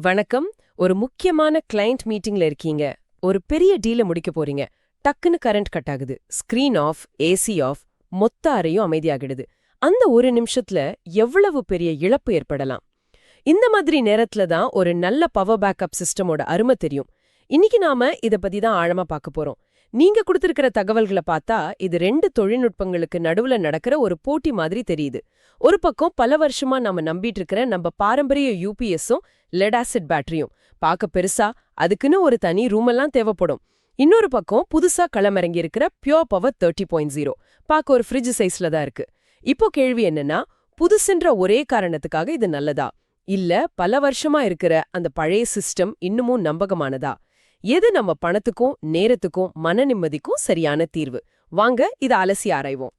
வணக்கம். ஒரு முக்கியமான கிளையண்ட் மீட்டிங்ல இருக்கீங்க. ஒரு பெரிய டீல முடிக்க போறீங்க. டக்குன்னு கரண்ட் கட் ஆகுது. ஸ்கிரீன் ஆஃப் ஏசி ஆஃப் மொத்த அறையும் அமைதியாகிடுது. அந்த ஒரு நிமிஷத்துல எவ்வளவு பெரிய இழப்பு ஏற்படலாம்? இந்த மாதிரி நேரத்துல தான் ஒரு நல்ல பவர் பேக்கப் சிஸ்டமோட அருமை தெரியும். இன்னைக்கு நாம இத பத்தி தான் ஆழமா பார்க்க போறோம். நீங்க கொடுத்திருக்கிற தகவல்களை பார்த்தா இது ரெண்டு தொழில்நுட்பங்களுக்கு நடுவுல நடக்கிற ஒரு போட்டி மாதிரி தெரியுது. ஒரு பக்கம் பல வருஷமா நாம நம்பிட்டு இருக்கிற நம்ம பாரம்பரிய யூபிஎஸும் லெட் ஆசிட் பேட்டரியும் பார்க்க பெருசா அதுக்குன்னு ஒரு தனி ரூம் எல்லாம் தேவைப்படும். இன்னொரு பக்கம் புதுசா களமிறங்கி இருக்கிற pure power thirty point zero பார்க்க ஒரு ஃப்ரிட்ஜ் சைஸ்ல தான் இருக்கு. இப்போ கேள்வி என்னன்னா புதுசுன்ற ஒரே காரணத்துக்காக இது நல்லதா? இல்ல பல வருஷமா இருக்கிற அந்த பழைய சிஸ்டம் இன்னமும் நம்பகமானதா? எது நம்ம பணத்துக்கும் நேரத்துக்கும் மன நிம்மதிக்கும் சரியான தீர்வு? வாங்க இத அலசி ஆராய்வோம்.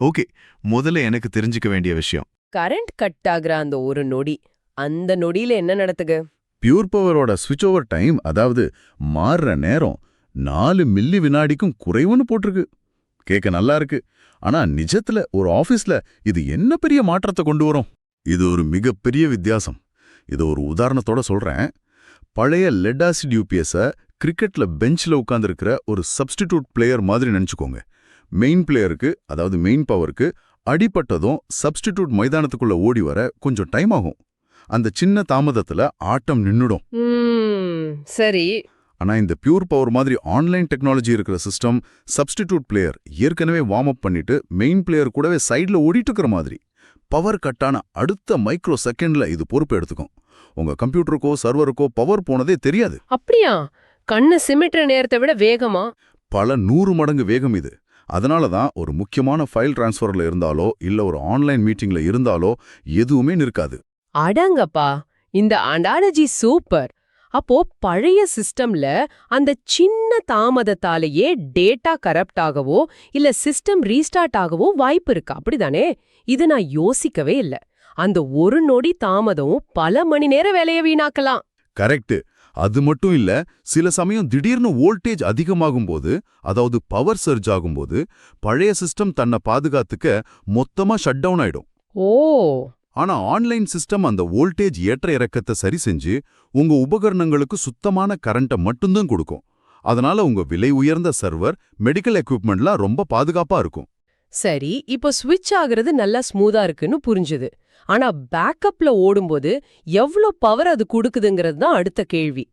ஓகே முதல்ல எனக்கு தெரிஞ்சுக்க வேண்டிய விஷயம். கரண்ட் கட் ஆகுற அந்த ஒரு நொடி அந்த நொடியில என்ன நடத்துக பியூர் பவரோட ஸ்விட்ச் ஓவர் டைம் அதாவது மாறுற நேரம் நாலு மில்லி வினாடிக்கும் குறைவுன்னு போட்டிருக்கு. கேட்க நல்லா இருக்கு. ஆனா நிஜத்துல ஒரு ஆபீஸ்ல இது என்ன பெரிய மாற்றத்தை கொண்டு வரும்? இது ஒரு மிகப்பெரிய வித்தியாசம். இது ஒரு உதாரணத்தோட சொல்றேன். பழைய லெட் ஆசிட் யூபிஎஸ கிரிக்கெட்ல பெஞ்ச்ல உட்கார்ந்திருக்கிற ஒரு சப்ஸ்டிடியூட் பிளேயர் மாதிரி நினைச்சுக்கோங்க. மெயின் பிளேயருக்கு அதாவது மெயின் பவருக்கு அடிபட்டதும் சப்ஸ்டிடியூட் மைதானத்துக்குள்ள ஓடி வர கொஞ்சம் டைம் ஆகும். அந்த சின்ன தாமதத்துல ஆட்டம் நின்னுடும். சரி. ஆனா இந்த பியூர் பவர் மாதிரி ஆன்லைன் டெக்னாலஜி இருக்கிற சிஸ்டம் சப்ஸ்டிடியூட் பிளேயர் ஏற்கனவே வார்ம் அப் பண்ணிட்டு மெயின் பிளேயர் கூடவே சைடுல ஓடிட்டு இருக்கிற மாதிரி. பவர் கட்டான அடுத்த மைக்ரோ செகண்ட்ல இது பொறுப்பு எடுத்துக்கும். உங்க கம்ப்யூட்டருக்கோ சர்வருக்கோ பவர் போனதே தெரியாது. அப்படியா? கண்ணு சிமிட்டுற நேரத்தை விட வேகமா? பல நூறு மடங்கு வேகம் இது. அதனால தான் ஒரு முக்கியமான ஃபைல் டிரான்ஸ்ஃபர்ல இருந்தாலோ இல்ல ஒரு ஆன்லைன் மீட்டிங்ல இருந்தாலோ எதுவுமே நிற்காது. அடங்கப்பா. இந்த அண்டாலஜி சூப்பர் அப்போ பழைய சிஸ்டம்ல அந்த சின்ன தாமதத்தாலேயே டேட்டா கரப்ட் ஆகவோ இல்ல சிஸ்டம் ரீஸ்டார்ட் ஆகவோ வாய்ப்பு இருக்கு? அப்படிதானே? இது நான் யோசிக்கவே இல்ல. அந்த ஒரு நொடி தாமதம் பல மணி நேர வேலையை வீணாக்கலாம். கரெக்ட் அது மட்டும் இல்ல சில சமயம் திடீர்னு வோல்டேஜ் அதிகமாகும் போது அதாவது பவர் சர்ஜ் ஆகும்போது பழைய சிஸ்டம் தன்னை பாதுகாத்துக்க மொத்தமா ஷட் டவுன் ஆயிடும். ஓ! ஆனா ஆன்லைன் சிஸ்டம் அந்த வோல்டேஜ் ஏற்ற இறக்கத்தை சரி செஞ்சு உங்க உபகரணங்களுக்கு சுத்தமான கரண்ட்டை மட்டும்தான் கொடுக்கும். அதனால உங்க விலை உயர்ந்த சர்வர் மெடிக்கல் எக்யூப்மெண்ட்லாம் ரொம்ப பாதுகாப்பா இருக்கும். சரி இப்போ ஸ்விட்ச் ஆகுறது நல்லா ஸ்மூதா இருக்குன்னு புரிஞ்சுது. ஆனா பேக்கப்ல ஓடும்போது எவ்ளோ பவர் அது கொடுக்குதுங்கிறது தான் அடுத்த கேள்வி.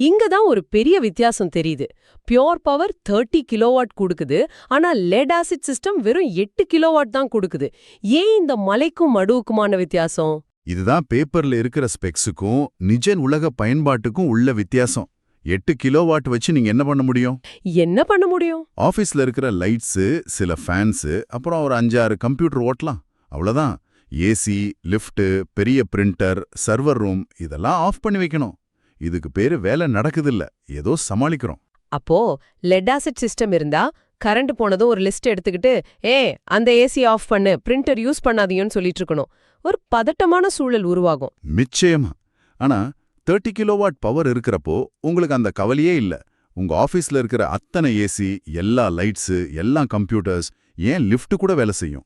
இங்க தான் ஒரு பெரிய வித்தியாசம் தெரியுது. பியோர் பவர் தேர்ட்டி கிலோவாட் கொடுக்குது. ஆனா லெட் ஆசிட் சிஸ்டம் வெறும் எட்டு கிலோவாட் தான் கொடுக்குது. ஏன் இந்த மலைக்கும் மடுவுக்குமான வித்தியாசம்? இதுதான் பேப்பர்ல இருக்கிற ஸ்பெக்ஸுக்கும் நிஜ உலக பயன்பாட்டுக்கும் உள்ள வித்தியாசம். எட்டு கிலோவாட் வச்சு நீங்க என்ன பண்ண முடியும்? என்ன பண்ண முடியும்? ஆஃபீஸ்ல இருக்கிற லைட்ஸு சில ஃபேன்ஸு அப்புறம் ஒரு அஞ்சாறு கம்ப்யூட்டர் ஓட்டலாம். அவ்வளவுதான். ஏசி லிஃப்ட் பெரிய பிரிண்டர் சர்வர் ரூம் இதெல்லாம் ஆஃப் பண்ணி வைக்கணும். இதுக்கு பேரு வேலை நடக்குதில்ல. ஏதோ சமாளிக்கிறோம். அப்போ லெட் ஆசிட் சிஸ்டம் இருந்தா கரண்ட் போனதும் ஒரு லிஸ்ட் எடுத்துக்கிட்டு ஏ அந்த ஏசி ஆஃப் பண்ணு பிரிண்டர் யூஸ் பண்ணாதீங்கன்னு சொல்லிட்டு இருக்கணும். ஒரு பதட்டமான சூழல் உருவாகும். நிச்சயமா. ஆனா தேர்ட்டி கிலோவாட் பவர் இருக்கிறப்போ உங்களுக்கு அந்த கவலையே இல்ல. உங்க ஆபீஸ்ல இருக்கிற அத்தனை ஏசி எல்லா லைட்ஸு எல்லா கம்ப்யூட்டர்ஸ் ஏன் லிஃப்ட் கூட வேலை செய்யும்?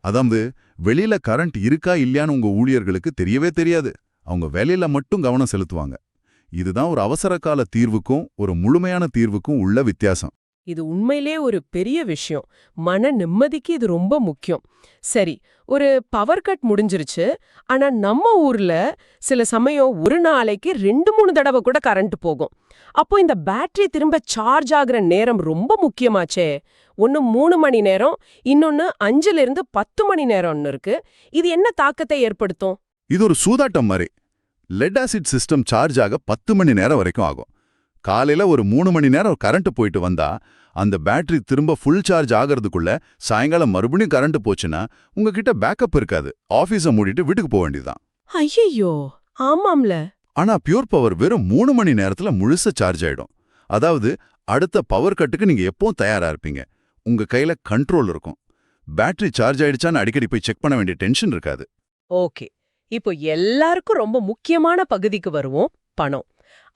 அதாவது வெளியில கரண்ட் இருக்கா இல்லையான்னு உங்க ஊழியர்களுக்கு தெரியவே தெரியாது. அவங்க வேலையில மட்டும் கவனம் செலுத்துவாங்க. இதுதான் ஒரு அவசர கால தீர்வுக்கும் ஒரு முழுமையான தீர்வுக்கும் உள்ள வித்தியாசம். இது உண்மையிலே ஒரு பெரிய விஷயம். மன நிம்மதிக்கு இது ரொம்ப முக்கியம். சரி ஒரு பவர் கட் முடிஞ்சிருச்சு. ஆனா நம்ம ஊர்ல சில சமயம் ஒரு நாளைக்கு ரெண்டு மூணு தடவை கூட கரண்ட் போகும். அப்போ இந்த பேட்டரி திரும்ப சார்ஜ் ஆகுற நேரம் ரொம்ப முக்கியமாச்சே. ஒன்னு மூணு மணி நேரம் இன்னொன்னு அஞ்சுல இருந்து பத்து மணி நேரம்னு இருக்கு. இது என்ன தாக்கத்தை ஏற்படுத்தும்? இது ஒரு சூதாட்டம் மாதிரி. லெட் ஆசிட் சிஸ்டம் சார்ஜ் ஆக பத்து மணி நேரம் வரைக்கும் ஆகும். காலையில ஒரு மூணு மணி நேரம் கரண்ட் போயிட்டு வந்தா அந்த பேட்டரி திரும்ப ஃபுல் சார்ஜ் ஆகிறதுக்குள்ள சாயங்காலம் மறுபடியும் கரண்ட் போச்சுன்னா உங்ககிட்ட பேக்கப் இருக்காது. ஆபீஸை மூடிட்டு வீட்டுக்கு போக வேண்டியதுதான். ஐயையோ! ஆமாம்ல. ஆனா பியூர் பவர் வெறும் மூணு மணி நேரத்துல முழுச சார்ஜ் ஆயிடும். அதாவது அடுத்த பவர் கட்டுக்கு நீங்க எப்பவும் தயாரா இருப்பீங்க? உங்க கையில கண்ட்ரோல் இருக்கும். பேட்டரி சார்ஜ் ஆயிடுச்சான்னு அடிக்கடி போய் செக் பண்ண வேண்டிய டென்ஷன் இருக்காது. ஓகே. இப்போ எல்லாருக்கும் ரொம்ப முக்கியமான பகுதிக்கு வருவோம் பணம்.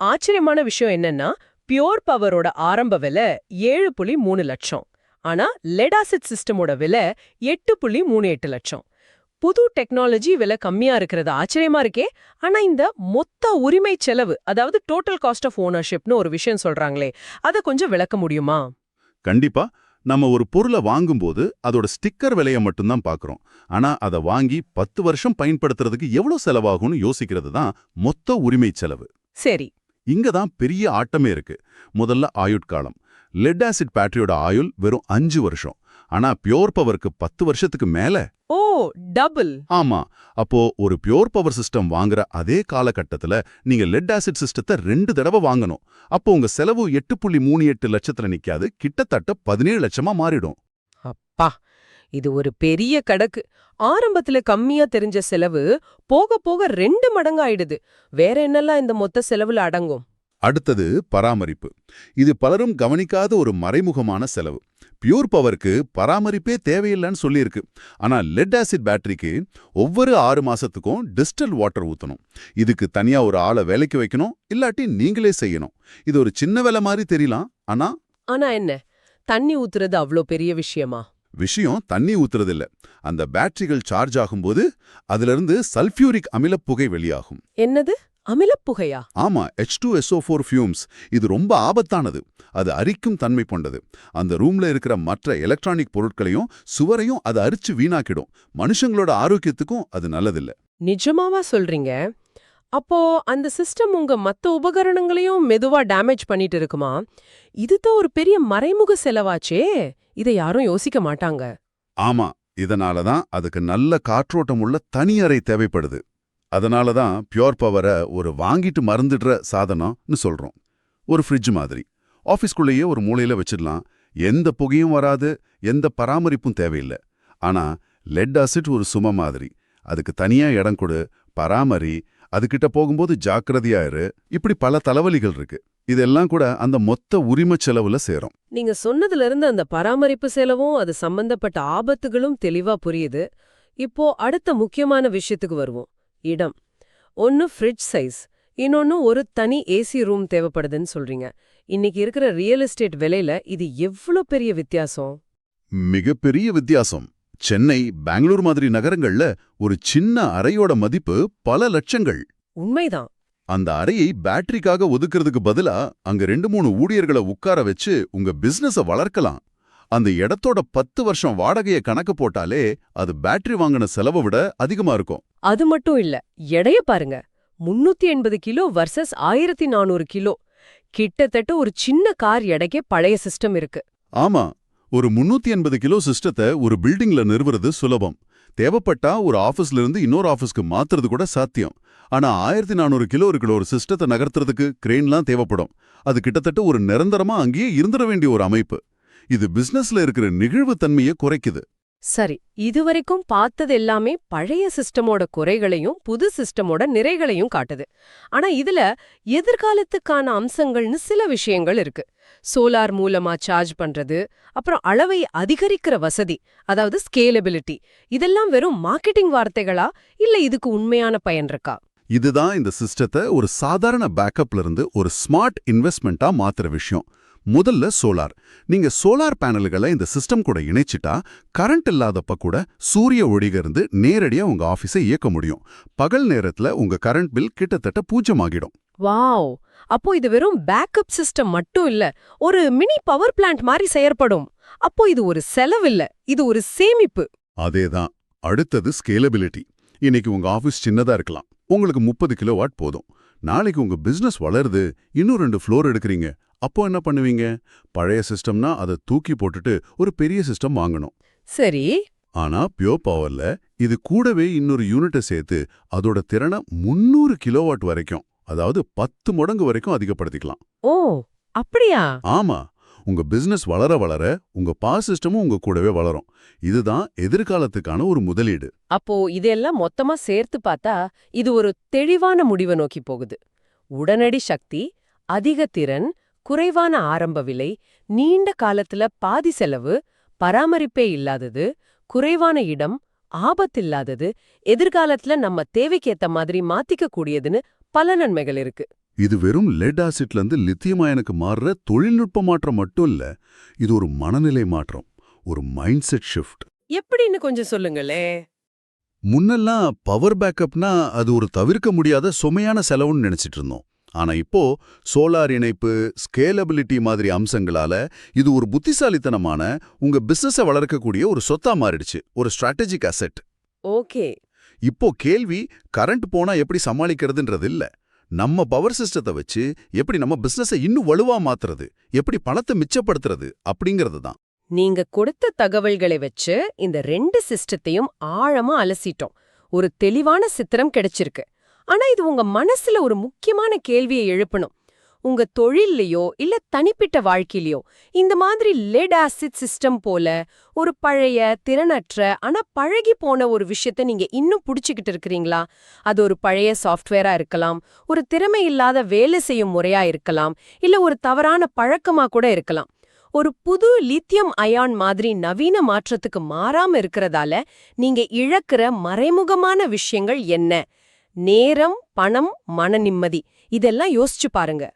ஆச்சரியமான விஷயம் என்னன்னா பியோர் பவரோட ஆரம்ப விலை ஏழு புள்ளி மூணு லட்சம். ஆனா லெட் ஆசிட் சிஸ்டமோட விலை எட்டு புள்ளி மூணு எட்டு லட்சம். புது டெக்னாலஜி விலை கம்மியா இருக்கிறது ஆச்சரியமா இருக்கே. ஆனா இந்த மொத்த உரிமை செலவு அதாவது டோட்டல் காஸ்ட் ஆஃப் ஓனர்ஷிப்னு ஒரு விஷயம் சொல்றாங்களே அத கொஞ்சம் விளக்க முடியுமா? கண்டிப்பா. நம்ம ஒரு பொருளை வாங்கும்போது அதோட ஸ்டிக்கர் விலையை மட்டும்தான் பார்க்கறோம். ஆனா அதை வாங்கி பத்து வருஷம் பயன்படுத்துறதுக்கு எவ்வளவு செலவாகும்னு யோசிக்கிறது தான் மொத்த உரிமை செலவு. சரி. இங்க தான் பெரிய ஆட்டமே இருக்கு. முதல்ல ஆயுட்காலம் லெட் ஆசிட் பேட்டரியோட ஆயுள் வெறும் அஞ்சு வருஷம். ஆனா பியோர் பவருக்கு பத்து வருஷத்துக்கு மேல. ஓ டபுள் ஆமா. அப்போ ஒரு பியோர் பவர் சிஸ்டம் வாங்குற அதே காலகட்டத்துல நீங்க லெட் ஆசிட் சிஸ்டத்தை ரெண்டு தடவை வாங்கணும். அப்போ உங்க செலவு எட்டு புள்ளி மூணு எட்டு லட்சத்துல நிக்காது. கிட்டத்தட்ட பதினேழு லட்சமா மாறிடும். அப்பா. இது ஒரு பெரிய கணக்கு ஆரம்பத்துல கம்மியா தெரிஞ்ச செலவு போக போக ரெண்டு மடங்கு ஆயிடுது வேற என்னெல்லாம் இந்த மொத்த செலவுல அடங்கும்? அடுத்தது பராமரிப்பு. இது பலரும் கவனிக்காத ஒரு மறைமுகமான செலவு. பியூர் பவருக்கு பராமரிப்பே தேவையில்லைன்னு சொல்லியிருக்கு. ஆனா லெட் ஆசிட் பேட்டரிக்கு ஒவ்வொரு ஆறு மாசத்துக்கும் டிஸ்டல் வாட்டர் ஊத்தணும். இதுக்கு தனியா ஒரு ஆளை வேலைக்கு வைக்கணும் இல்லாட்டி நீங்களே செய்யணும். இது ஒரு சின்ன வேலை மாதிரி தெரியலாம் ஆனா ஆனா என்ன? தண்ணி ஊத்துறது அவ்ளோ பெரிய விஷயமா? விஷயம் தண்ணி ஊத்துறதில்ல. அந்த பேட்டரிகள் சார்ஜ் ஆகும்போது அதிலிருந்து சல்ஃபியூரிக் அமிலப் புகை வெளியாகும். என்னது? அமிலப்புகையா? ஆமா H two SO four fumes இது ரொம்ப ஆபத்தானது. அது அரிக்கும் தன்மை கொண்டது. அந்த ரூம்ல இருக்கிற மற்ற எலக்ட்ரானிக் பொருட்களையும் சுவரையும் அது அரிச்சு வீணாக்கிடும். மனுஷங்களோட ஆரோக்கியத்துக்கும் அது நல்லதில்ல. நிஜமாவா சொல்றீங்க? அப்போ அந்த சிஸ்டம் உங்க மத்த உபகரணங்களையும் மெதுவா டேமேஜ் பண்ணிட்டு இருக்குமா? இதுதான் ஒரு பெரிய மறைமுக செலவாச்சே. இதை யாரும் யோசிக்க மாட்டாங்க. ஆமா இதனால தான் அதுக்கு நல்ல காற்றோட்டம் உள்ள தனி அறை தேவைப்படுது. அதனால தான் பியோர் பவரை ஒரு வாங்கிட்டு மறந்துடுற சாதனம்னு சொல்றோம். ஒரு ஃப்ரிட்ஜ் மாதிரி. ஆஃபீஸ்க்குள்ளேயே ஒரு மூலையில வச்சிடலாம். எந்த புகையும் வராது எந்த பராமரிப்பும் தேவையில்லை. ஆனா லெட் அசிட் ஒரு சும மாதிரி. அதுக்கு தனியா இடம் கொடு பராமரி அதுகிட்ட போகும்போது ஜாக்கிரதையா இரு. இப்படி பல தலைவலிகள் இருக்கு. இதெல்லாம் கூட அந்த மொத்த உரிம செலவுல சேரும். நீங்க சொன்னதுல இருந்து அந்த பராமரிப்பு செலவும் அது சம்பந்தப்பட்ட ஆபத்துகளும் தெளிவா புரியுது. இப்போ அடுத்த முக்கியமான விஷயத்துக்கு வருவோம். இடம். ஒன்னு ஃப்ரிட்ஜ் சைஸ் இன்னொன்னு ஒரு தனி ஏசி ரூம் தேவைப்படுதுன்னு சொல்றீங்க. இன்னைக்கு இருக்கிற ரியல் எஸ்டேட் விலையில இது எவ்ளோ பெரிய வித்தியாசம்? மிகப்பெரிய வித்தியாசம். சென்னை பெங்களூர் மாதிரி நகரங்கள்ல ஒரு சின்ன அறையோட மதிப்பு பல லட்சங்கள். உண்மைதான். அந்த அறையை பேட்டரிக்காக ஒதுக்குறதுக்கு பதிலா அங்க ரெண்டு மூணு ஊழியர்களை உட்கார வச்சு உங்க பிசினஸ வளர்க்கலாம். அந்த இடத்தோட பத்து வருஷம் வாடகைய கணக்கு போட்டாலே அது பேட்டரி வாங்கின செலவை விட அதிகமா இருக்கும். அது மட்டும் இல்ல எடைய பாருங்க. முன்னூத்தி எண்பது கிலோ வர்சஸ் ஆயிரத்தி நானூறு கிலோ. கிட்டத்தட்ட ஒரு சின்ன கார் எடைக்கே பழைய சிஸ்டம் இருக்கு. ஆமா ஒரு முன்னூத்தி எண்பது கிலோ சிஸ்டத்தை ஒரு பில்டிங்ல நிறுவுறது சுலபம். தேவைப்பட்டா ஒரு ஆஃபீஸ்ல இருந்து இன்னொரு ஆஃபீஸ்க்கு மாத்துறது கூட சாத்தியம். ஆனா ஆயிரத்தி நானூறு கிலோ இருக்கிற ஒரு சிஸ்டத்தை நகர்த்துறதுக்கு கிரெயின்லாம் தேவைப்படும். அது கிட்டத்தட்ட ஒரு நிரந்தரமா அங்கேயே இருந்துட வேண்டிய ஒரு அமைப்பு. இது பிசினஸ்ல இருக்கிற நிகழ்வுத்தன்மையை குறைக்குது. சரி இதுவரைக்கும் பார்த்தது எல்லாமே பழைய சிஸ்டமோட குறைகளையும் புது சிஸ்டமோட நிறைகளையும் காட்டுது. ஆனா இதுல எதிர்காலத்துக்கான அம்சங்கள்னு சில விஷயங்கள் இருக்கு. சோலார் மூலமா சார்ஜ் பண்றது அப்புறம் அளவை அதிகரிக்கிற வசதி அதாவது ஸ்கேலபிலிட்டி இதெல்லாம் வெறும் மார்க்கெட்டிங் வார்த்தைகளா இல்ல இதுக்கு உண்மையான பயன் இருக்கா? இதுதான் இந்த சிஸ்டத்தை ஒரு சாதாரண பேக்கப்ல இருந்து ஒரு ஸ்மார்ட் இன்வெஸ்ட்மெண்ட்டா மாத்துற விஷயம். முதல்ல சோலார். நீங்க சோலார் பேனல்களை இந்த சிஸ்டம் கூட இணைச்சிட்டா கரண்ட் இல்லாதப்ப கூட சூரிய ஒளிக இருந்து நேரடியா உங்க ஆபீஸை இயக்க முடியும். பகல் நேரத்துல உங்க கரண்ட் பில் கிட்டத்தட்ட பூஜ்ஜமாகிடும் வாவ்! அப்போ இது வெறும் பேக்கப் சிஸ்டம் மட்டும் இல்ல ஒரு மினி பவர் பிளான்ட் மாதிரி செயற்படும். அப்போ இது ஒரு செலவில்ல இது ஒரு சேமிப்பு. அதேதான். அடுத்தது ஸ்கேலபிலிட்டி இன்னைக்கு உங்க ஆபீஸ் சின்னதா இருக்கலாம். உங்களுக்கு முப்பது கிலோவாட் போதும். நாளைக்கு உங்க பிசினஸ் வளருது. இன்னும் ரெண்டு ஃப்ளோர் எடுக்கிறீங்க. அப்போ என்ன பண்ணுவீங்க? பழைய சிஸ்டம்னா அதை தூக்கி போட்டுட்டு ஒரு பெரிய சிஸ்டம் வாங்கணும். சரி. ஆனா பியோர் பவர்ல இது கூடவே இன்னொரு யூனிட்டை சேர்த்து அதோட திறனை முன்னூறு கிலோவாட் வரைக்கும் அதாவது பத்து மடங்கு வரைக்கும் அதிகப்படுத்திக்கலாம். ஓ அப்படியா? ஆமா. உங்க பிசினஸ் வளர வளர உங்க பா சிஸ்டமும் உங்க கூடவே வளரும். இதுதான் எதிர்காலத்துக்கான ஒரு முதலீடு. அப்போ இதெல்லாம் மொத்தமா சேர்த்து பார்த்தா இது ஒரு தெளிவான முடிவை நோக்கி போகுது. உடனடி சக்தி அதிக திறன் குறைவான ஆரம்ப விலை நீண்ட காலத்துல பாதி செலவு பராமரிப்பே இல்லாதது குறைவான இடம் ஆபத்தில்லாதது எதிர்காலத்துல நம்ம தேவைக்கேத்த மாதிரி மாத்திக்க கூடியதுன்னு பல நன்மைகள் இருக்கு. இது வெறும் லெட் ஆசிட்ல இருந்து லித்தியம் அயனுக்கு மாறுற தொழில்நுட்ப மாற்றம் மட்டும் இல்ல இது ஒரு மனநிலை மாற்றம் ஒரு மைண்ட் செட் ஷிஃப்ட் எப்படின்னு கொஞ்சம் சொல்லுங்களே. முன்னெல்லாம் பவர் பேக்கப்னா அது ஒரு தவிர்க்க முடியாத சுமையான செலவுன்னு நினைச்சிட்டு இருந்தோம். ஆனா இப்போ சோலார் இணைப்பு ஸ்கேலபிலிட்டி மாதிரி அம்சங்களால இது ஒரு புத்திசாலித்தனமான உங்க பிசினஸை வளர்க்கக்கூடிய ஒரு சொத்தா மாறிடுச்சு ஒரு ஸ்ட்ராட்டஜிக் அசெட் ஓகே. இப்போ கேள்வி கரண்ட் போனா எப்படி சமாளிக்கிறதுன்றது இல்ல. நம்ம பவர் சிஸ்டத்தை வச்சு எப்படி நம்ம பிசினஸை இன்னும் வலுவா மாத்துறது எப்படி பணத்தை மிச்சப்படுத்துறது அப்படிங்கிறது தான். நீங்க கொடுத்த தகவல்களை வச்சு இந்த ரெண்டு சிஸ்டத்தையும் ஆழமா அலசிட்டோம். ஒரு தெளிவான சித்திரம் கிடைச்சிருக்கு. ஆனா இது உங்க மனசுல ஒரு முக்கியமான கேள்வியை எழுப்பணும். உங்க தொழில்லையோ இல்ல தனிப்பிட்ட வாழ்க்கையிலயோ இந்த மாதிரி லெட் ஆசிட் சிஸ்டம் போல ஒரு பழைய திறனற்ற ஆனா பழகி போன ஒரு விஷயத்த நீங்க இன்னும் புடிச்சுக்கிட்டு இருக்கிறீங்களா? அது ஒரு பழைய சாஃப்ட்வேரா இருக்கலாம் ஒரு திறமை இல்லாத வேலை செய்யும் முறையா இருக்கலாம் இல்ல ஒரு தவறான பழக்கமா கூட இருக்கலாம். ஒரு புது லித்தியம் அயான் மாதிரி நவீன மாற்றத்துக்கு மாறாம இருக்கிறதால நீங்க இழக்கிற மறைமுகமான விஷயங்கள் என்ன? நேரம் பணம் மன நிம்மதி. இதெல்லாம் யோசிச்சு பாருங்க.